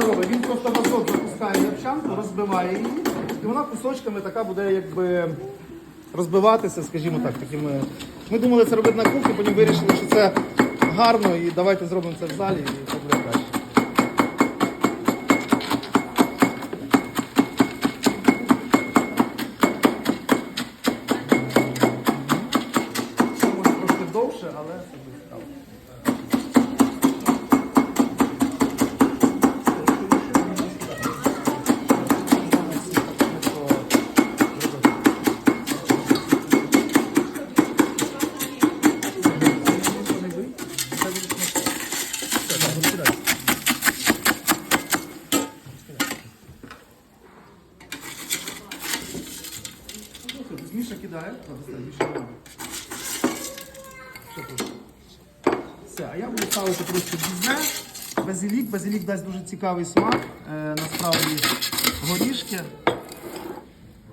це робить? Він просто в азот запускає явчанку, розбиває її, і вона кусочками така буде якби розбиватися, скажімо так. Такими... Ми думали це робити на кухні, потім вирішили, що це гарно, і давайте зробимо це в залі, і це буде краще. Це може трошки довше, але це буде цікаво. Кидає. Міша кидає. Ще трошки. Все, а я буду ставити трошки бізне. Базилік. Базилік дасть дуже цікавий смак. Е, насправді горішки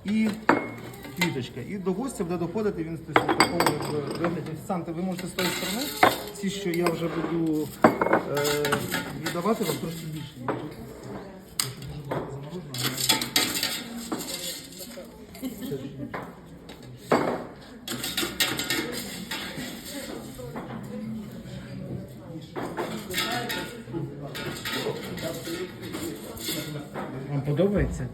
і квіточка. І до гостя буде доходити він в такому вигляді. Санте, ви можете з тої сторони. Ці, що я вже буду е, віддавати, вам трошки більше. Вам подобається?